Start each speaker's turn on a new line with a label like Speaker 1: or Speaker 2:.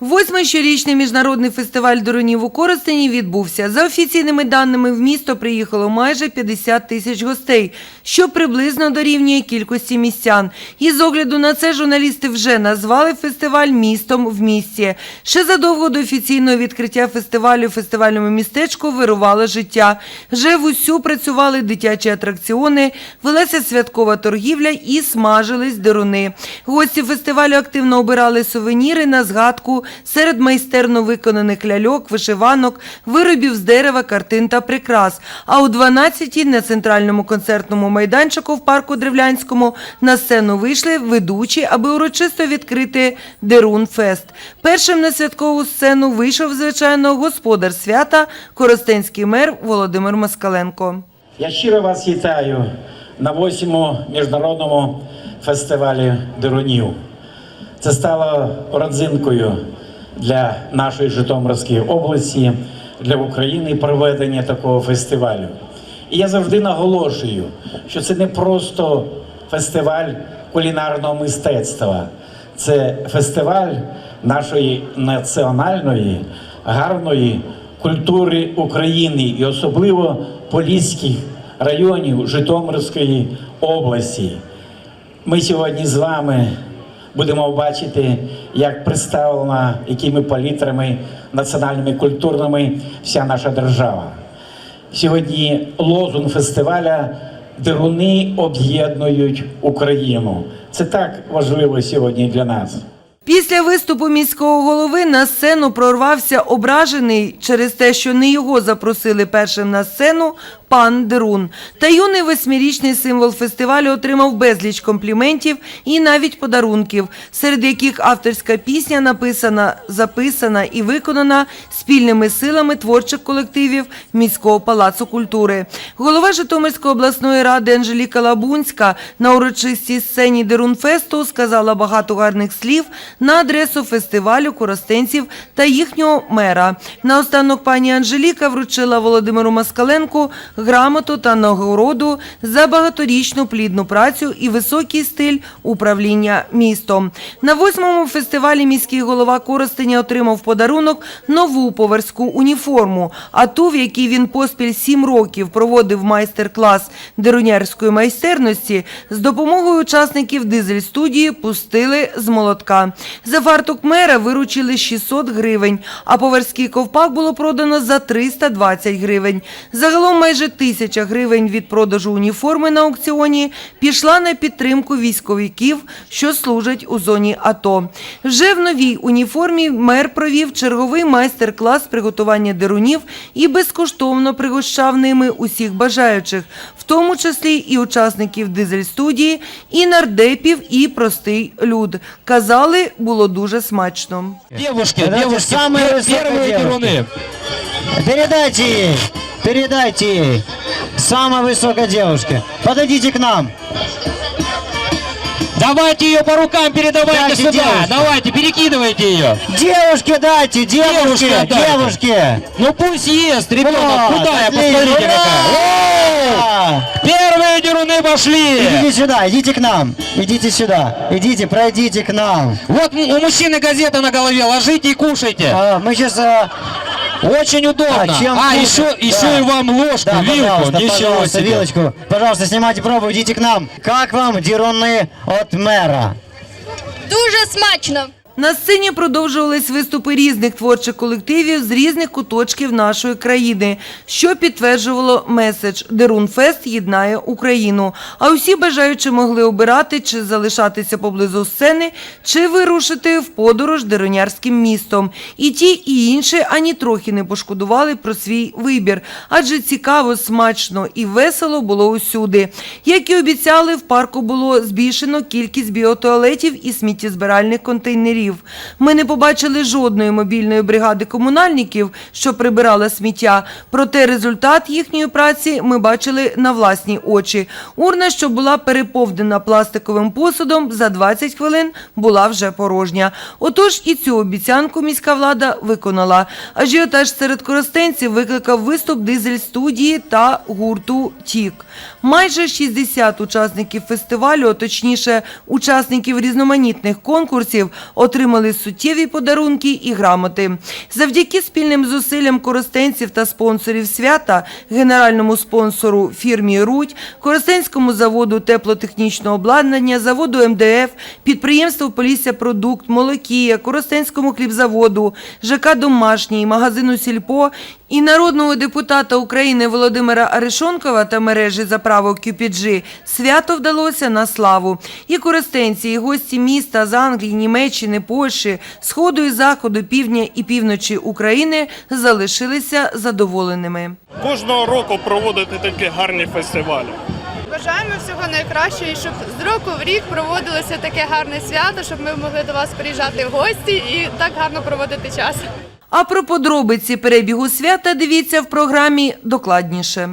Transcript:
Speaker 1: Восьмий щорічний міжнародний фестиваль дронів у Коростені відбувся. За офіційними даними, в місто приїхало майже 50 тисяч гостей, що приблизно дорівнює кількості містян. І з огляду на це журналісти вже назвали фестиваль містом в місті. Ще задовго до офіційного відкриття фестивалю в фестивальному містечку вирувало життя. Вже вусю працювали дитячі атракціони, велася святкова торгівля і смажились деруни. Гості фестивалю активно обирали сувеніри на згадку серед майстерно виконаних ляльок, вишиванок, виробів з дерева, картин та прикрас. А у 12-й на центральному концертному майданчику в парку Древлянському на сцену вийшли ведучі, аби урочисто відкрити Дерун Фест. Першим на святкову сцену вийшов, звичайно, господар свята, коростенський мер Володимир Москаленко.
Speaker 2: Я щиро вас вітаю на восьмому міжнародному фестивалі дронів. Це стало родзинкою для нашої Житомирської області, для України проведення такого фестивалю. І я завжди наголошую, що це не просто фестиваль кулінарного мистецтва, це фестиваль нашої національної, гарної культури України і особливо поліських районів Житомирської області. Ми сьогодні з вами будемо бачити, як представлена якими палітрами національними культурними вся наша держава. Сьогодні лозунг фестиваля Деруни об'єднують Україну. Це так важливо сьогодні для нас.
Speaker 1: Після виступу міського голови на сцену прорвався ображений через те, що не його запросили першим на сцену пан Дерун. Та юний восьмирічний символ фестивалю отримав безліч компліментів і навіть подарунків, серед яких авторська пісня написана, записана і виконана спільними силами творчих колективів міського палацу культури. Голова Житомирської обласної ради Анжеліка Лабунська на урочистій сцені Дерунфесту сказала багато гарних слів на адресу фестивалю коростенців та їхнього мера. Наостанок пані Анжеліка вручила Володимиру Москаленку грамоту та нагороду за багаторічну плідну працю і високий стиль управління містом. На восьмому фестивалі міський голова Коростеня отримав подарунок нову поварську уніформу, а ту, в якій він поспіль сім років проводив майстер-клас дерунярської майстерності, з допомогою учасників дизель-студії пустили з молотка. За фартук мера виручили 600 гривень, а поварський ковпак було продано за 320 гривень. Загалом майже тисяча гривень від продажу уніформи на аукціоні пішла на підтримку військовиків, що служать у зоні АТО. Вже в новій уніформі мер провів черговий майстер-клас приготування дерунів і безкоштовно пригощав ними усіх бажаючих, в тому числі і учасників дизель-студії, і нардепів, і простий люд. Казали, було дуже смачно.
Speaker 3: Девушки,
Speaker 4: Это
Speaker 3: девушки,
Speaker 4: самые
Speaker 3: пер-
Speaker 4: высокие
Speaker 3: первые
Speaker 4: девушки.
Speaker 3: деруны.
Speaker 4: Передайте ей, Передайте ей, самой высокой девушке. Подойдите к нам.
Speaker 3: Давайте ее по рукам передавайте
Speaker 4: Дайте
Speaker 3: сюда.
Speaker 4: девушке.
Speaker 3: Давайте, перекидывайте ее.
Speaker 4: Девушке дайте, девушке,
Speaker 3: Девушке дайте.
Speaker 4: девушке.
Speaker 3: Ну пусть ест, ребенок.
Speaker 4: Вот,
Speaker 3: Куда я? Посмотрите какая.
Speaker 4: Ура!
Speaker 3: О! Первые деруны пошли.
Speaker 4: Идите сюда, идите к нам. Идите сюда. Идите, пройдите к нам.
Speaker 3: Вот у мужчины газета на голове. Ложите и кушайте.
Speaker 4: А, мы сейчас...
Speaker 3: Очень удобно.
Speaker 4: А, чем
Speaker 3: А, еще, еще
Speaker 4: Да.
Speaker 3: и вам ложку,
Speaker 4: Да,
Speaker 3: вилку.
Speaker 4: пожалуйста,
Speaker 3: Ничего
Speaker 4: пожалуйста,
Speaker 3: себе.
Speaker 4: вилочку. Пожалуйста, снимайте пробу, идите к нам. Как вам деруны от мэра?
Speaker 5: Дуже смачно.
Speaker 1: На сцені продовжувались виступи різних творчих колективів з різних куточків нашої країни, що підтверджувало меседж Дерунфест єднає Україну. А усі бажаючі могли обирати чи залишатися поблизу сцени, чи вирушити в подорож Деронярським містом. І ті, і інші ані трохи не пошкодували про свій вибір, адже цікаво, смачно і весело було усюди. Як і обіцяли, в парку було збільшено кількість біотуалетів і сміттєзбиральних контейнерів. Ми не побачили жодної мобільної бригади комунальників, що прибирала сміття. Проте результат їхньої праці ми бачили на власні очі. Урна, що була переповнена пластиковим посудом, за 20 хвилин була вже порожня. Отож і цю обіцянку міська влада виконала. Ажіотаж серед коростенців викликав виступ дизель-студії та гурту Тік. Майже 60 учасників фестивалю, а точніше учасників різноманітних конкурсів, отримали отримали суттєві подарунки і грамоти. Завдяки спільним зусиллям коростенців та спонсорів свята, генеральному спонсору фірмі Рудь, Коростенському заводу теплотехнічного обладнання, заводу МДФ, підприємству Полісся Продукт, Молокія, Коростенському хлібзаводу, ЖК Домашній, магазину Сільпо і народного депутата України Володимира Арешонкова та мережі заправок QPG свято вдалося на славу. І коростенці, і гості міста з Англії, Німеччини, Польщі, Сходу і Заходу, Півдня і Півночі України залишилися задоволеними.
Speaker 6: кожного року проводити такі гарні фестивалі.
Speaker 7: Бажаємо всього найкращого, і щоб з року в рік проводилося таке гарне свято, щоб ми могли до вас приїжджати в гості і так гарно проводити час.
Speaker 1: А про подробиці перебігу свята дивіться в програмі докладніше.